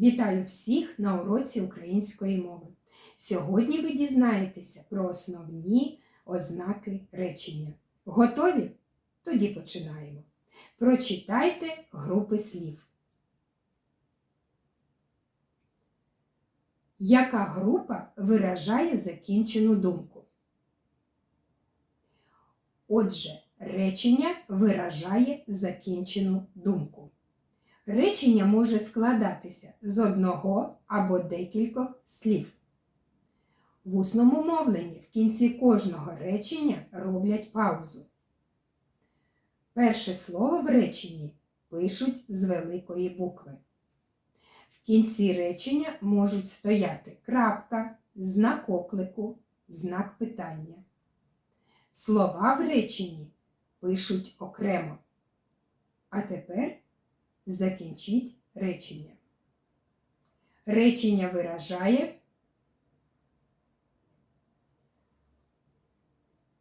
Вітаю всіх на уроці української мови. Сьогодні ви дізнаєтеся про основні ознаки речення. Готові? Тоді починаємо. Прочитайте групи слів. Яка група виражає закінчену думку? Отже, речення виражає закінчену думку. Речення може складатися з одного або декількох слів. В усному мовленні в кінці кожного речення роблять паузу. Перше слово в реченні пишуть з великої букви. В кінці речення можуть стояти крапка, знак оклику, знак питання. Слова в реченні пишуть окремо. А тепер закінчіть речення. Речення виражає.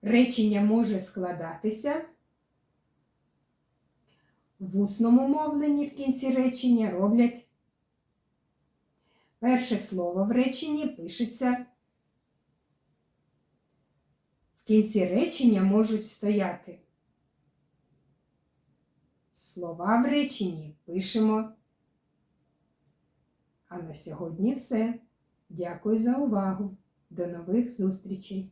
Речення може складатися. В усному мовленні в кінці речення роблять. Перше слово в реченні пишеться. В кінці речення можуть стояти. Слова в реченні пишемо. А на сьогодні все. Дякую за увагу. До нових зустрічей!